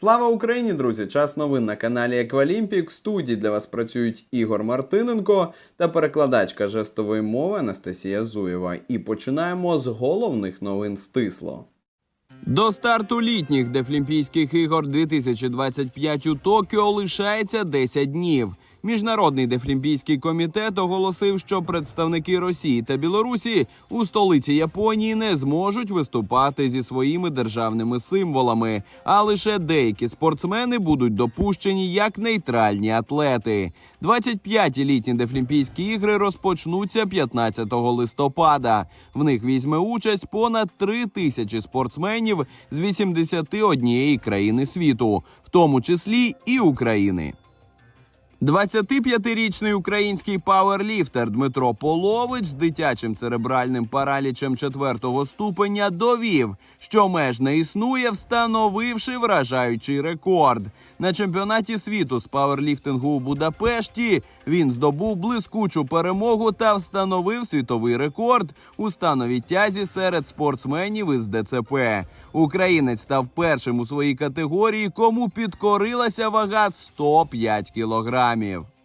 Слава Україні, друзі! Час новин на каналі Еквалімпік. В студії для вас працюють Ігор Мартиненко та перекладачка жестової мови Анастасія Зуєва. І починаємо з головних новин стисло. До старту літніх Дефлімпійських ігор 2025 у Токіо лишається 10 днів. Міжнародний дефлімпійський комітет оголосив, що представники Росії та Білорусі у столиці Японії не зможуть виступати зі своїми державними символами, а лише деякі спортсмени будуть допущені як нейтральні атлети. 25-ті літні дефлімпійські ігри розпочнуться 15 листопада. В них візьме участь понад 3 тисячі спортсменів з 81 країни світу, в тому числі і України. 25-річний український пауерліфтер Дмитро Полович з дитячим церебральним паралічем четвертого ступеня довів, що меж не існує, встановивши вражаючий рекорд. На чемпіонаті світу з пауерліфтингу у Будапешті він здобув блискучу перемогу та встановив світовий рекорд у становій тязі серед спортсменів із ДЦП. Українець став першим у своїй категорії, кому підкорилася вага 105 кілограмів.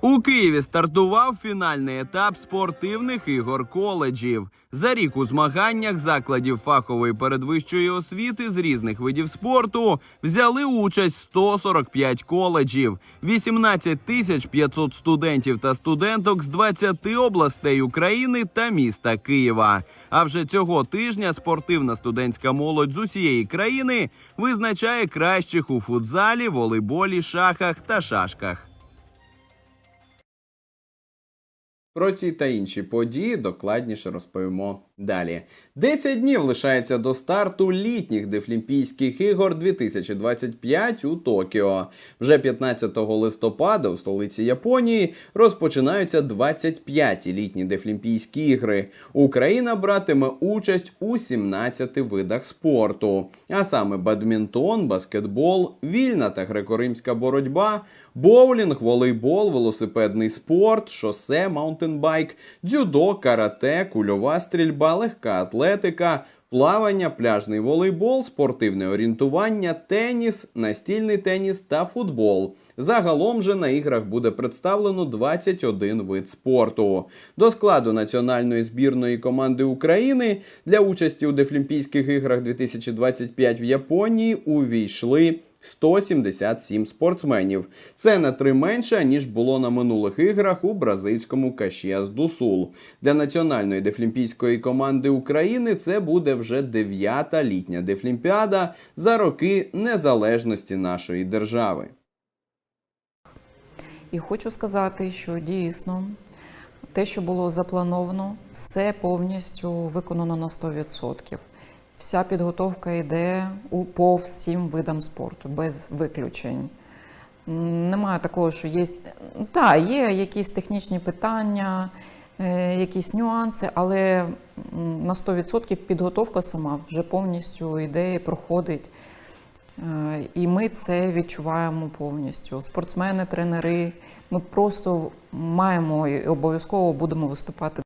У Києві стартував фінальний етап спортивних ігор коледжів. За рік у змаганнях закладів фахової передвищої освіти з різних видів спорту взяли участь 145 коледжів, 18 тисяч 500 студентів та студенток з 20 областей України та міста Києва. А вже цього тижня спортивна студентська молодь з усієї країни визначає кращих у футзалі, волейболі, шахах та шашках. Про ці та інші події докладніше розповімо далі. 10 днів лишається до старту літніх Дефлімпійських ігор 2025 у Токіо. Вже 15 листопада у столиці Японії розпочинаються 25-ті літні Дефлімпійські ігри. Україна братиме участь у 17 видах спорту, а саме бадмінтон, баскетбол, вільна та греко-римська боротьба. Боулінг, волейбол, велосипедний спорт, шосе, маунтенбайк, дзюдо, карате, кульова стрільба, легка атлетика, плавання, пляжний волейбол, спортивне орієнтування, теніс, настільний теніс та футбол. Загалом же на іграх буде представлено 21 вид спорту. До складу національної збірної команди України для участі у Дефлімпійських іграх 2025 в Японії увійшли 177 спортсменів. Це на три менше, ніж було на минулих іграх у бразильському Кашіас Дусул. Для національної дефлімпійської команди України це буде вже дев'ята літня дефлімпіада за роки незалежності нашої держави. І хочу сказати, що дійсно те, що було заплановано, все повністю виконано на 100%. Вся підготовка йде по всім видам спорту, без виключень. Немає такого, що є. Так, є якісь технічні питання, е, якісь нюанси, але на 100% підготовка сама вже повністю йде і проходить. Е, І ми це відчуваємо повністю. Спортсмени, тренери. Ми просто маємо і обов'язково будемо виступати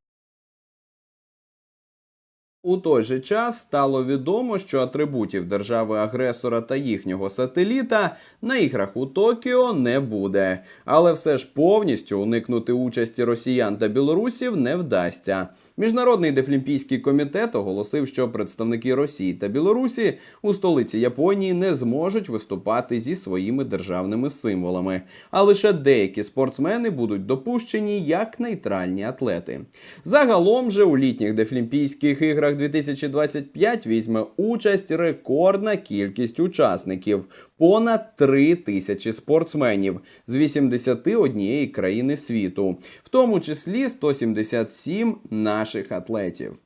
У той же час стало відомо, що атрибутів держави-агресора та їхнього сателіта на іграх у Токіо не буде. Але все ж повністю уникнути участі росіян та білорусів не вдасться. Міжнародний дефлімпійський комітет оголосив, що представники Росії та Білорусі у столиці Японії не зможуть виступати зі своїми державними символами, а лише деякі спортсмени будуть допущені як нейтральні атлети. Загалом же у літніх дефлімпійських іграх 2025 візьме участь рекордна кількість учасників понад 3 тисячі спортсменів з 81 країни світу, в тому числі 177 наших атлетів.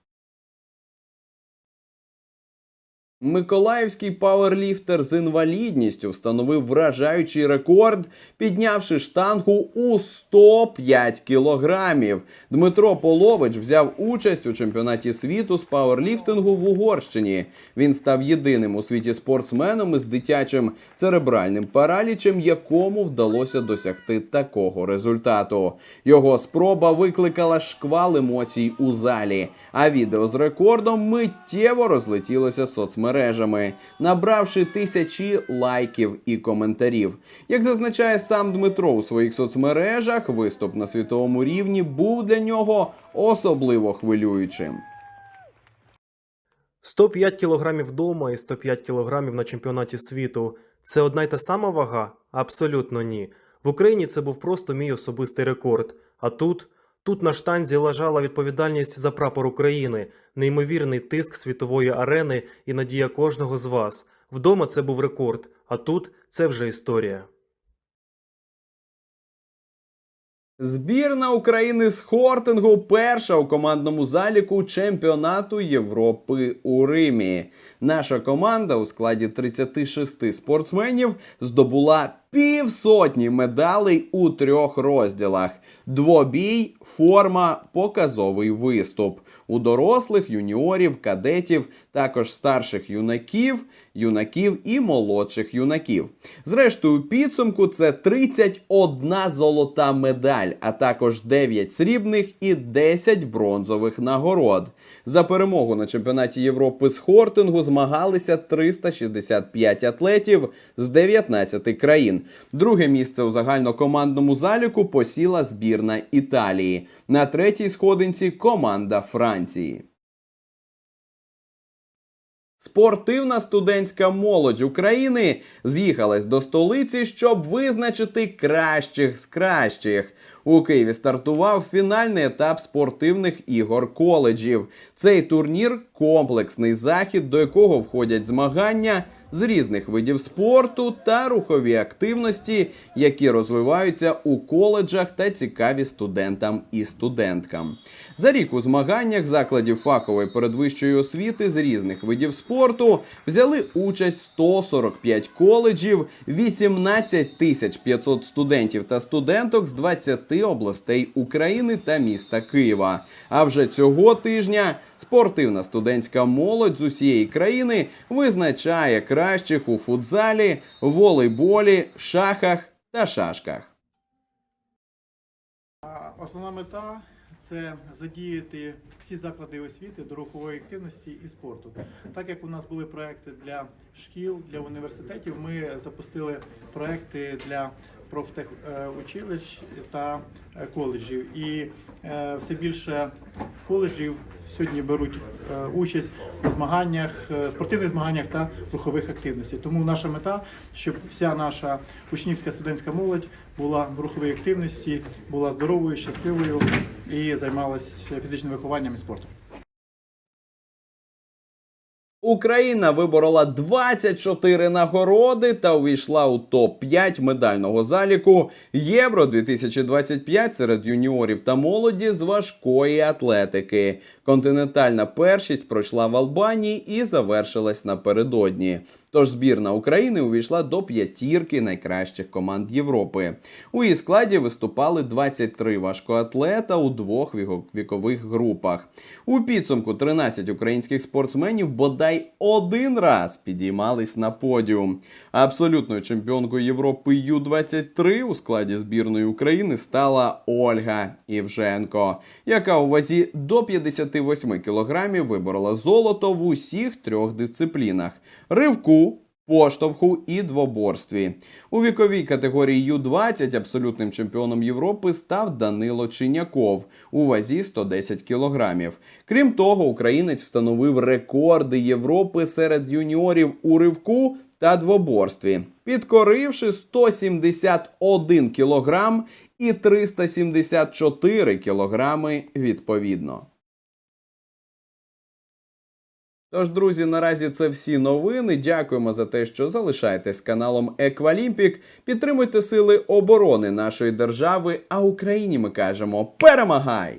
Миколаївський пауерліфтер з інвалідністю встановив вражаючий рекорд, піднявши штангу у 105 кілограмів. Дмитро Полович взяв участь у чемпіонаті світу з пауерліфтингу в Угорщині. Він став єдиним у світі спортсменом із дитячим церебральним паралічем, якому вдалося досягти такого результату. Його спроба викликала шквал емоцій у залі, а відео з рекордом миттєво розлетілося соцмережами соцмережами, набравши тисячі лайків і коментарів. Як зазначає сам Дмитро у своїх соцмережах, виступ на світовому рівні був для нього особливо хвилюючим. 105 кілограмів вдома і 105 кілограмів на чемпіонаті світу це одна й та сама вага? Абсолютно ні. В Україні це був просто мій особистий рекорд. А тут, тут на штанзі лежала відповідальність за прапор України, неймовірний тиск світової арени і надія кожного з вас. Вдома це був рекорд, а тут це вже історія. Збірна України з хортингу перша у командному заліку чемпіонату Європи у Римі. Наша команда у складі 36 спортсменів здобула півсотні медалей у трьох розділах: двобій, форма, показовий виступ. У дорослих, юніорів, кадетів, також старших юнаків, юнаків і молодших юнаків. Зрештою, підсумку це 31 золота медаль, а також 9 срібних і 10 бронзових нагород. За перемогу на чемпіонаті Європи з хортингу змагалися 365 атлетів з 19 країн. Друге місце у загальнокомандному заліку посіла збірна Італії. На третій сходинці команда Франції. Спортивна студентська молодь України з'їхалась до столиці, щоб визначити кращих з кращих. У Києві стартував фінальний етап спортивних ігор коледжів. Цей турнір комплексний захід, до якого входять змагання з різних видів спорту та рухові активності, які розвиваються у коледжах та цікаві студентам і студенткам. За рік у змаганнях закладів фахової передвищої освіти з різних видів спорту взяли участь 145 коледжів, 18 тисяч 500 студентів та студенток з 20 областей України та міста Києва. А вже цього тижня спортивна студентська молодь з усієї країни визначає кращих у футзалі, волейболі, шахах та шашках. Основна мета це задіяти всі заклади освіти до рухової активності і спорту. Так як у нас були проекти для шкіл, для університетів, ми запустили проекти для профтехучилищ та е, коледжів. І е, все більше коледжів сьогодні беруть е, участь у змаганнях, спортивних змаганнях та рухових активностей. Тому наша мета, щоб вся наша учнівська студентська молодь була в руховій активності, була здоровою, щасливою і займалась фізичним вихованням і спортом. Україна виборола 24 нагороди та увійшла у топ-5 медального заліку Євро 2025 серед юніорів та молоді з важкої атлетики. Континентальна першість пройшла в Албанії і завершилась напередодні. Тож збірна України увійшла до п'ятірки найкращих команд Європи. У її складі виступали 23 важкоатлета у двох вікових групах. У підсумку 13 українських спортсменів бодай один раз підіймались на подіум. Абсолютною чемпіонкою Європи Ю-23 у складі збірної України стала Ольга Івженко, яка у вазі до 58 кілограмів виборола золото в усіх трьох дисциплінах: ривку, поштовху і двоборстві. У віковій категорії Ю-20 абсолютним чемпіоном Європи став Данило Чиняков у вазі 110 кілограмів. Крім того, українець встановив рекорди Європи серед юніорів у ривку та двоборстві, підкоривши 171 кілограм і 374 кілограми відповідно. Тож, друзі, наразі це всі новини. Дякуємо за те, що залишаєтесь каналом Еквалімпік. Підтримуйте сили оборони нашої держави. А Україні ми кажемо перемагай!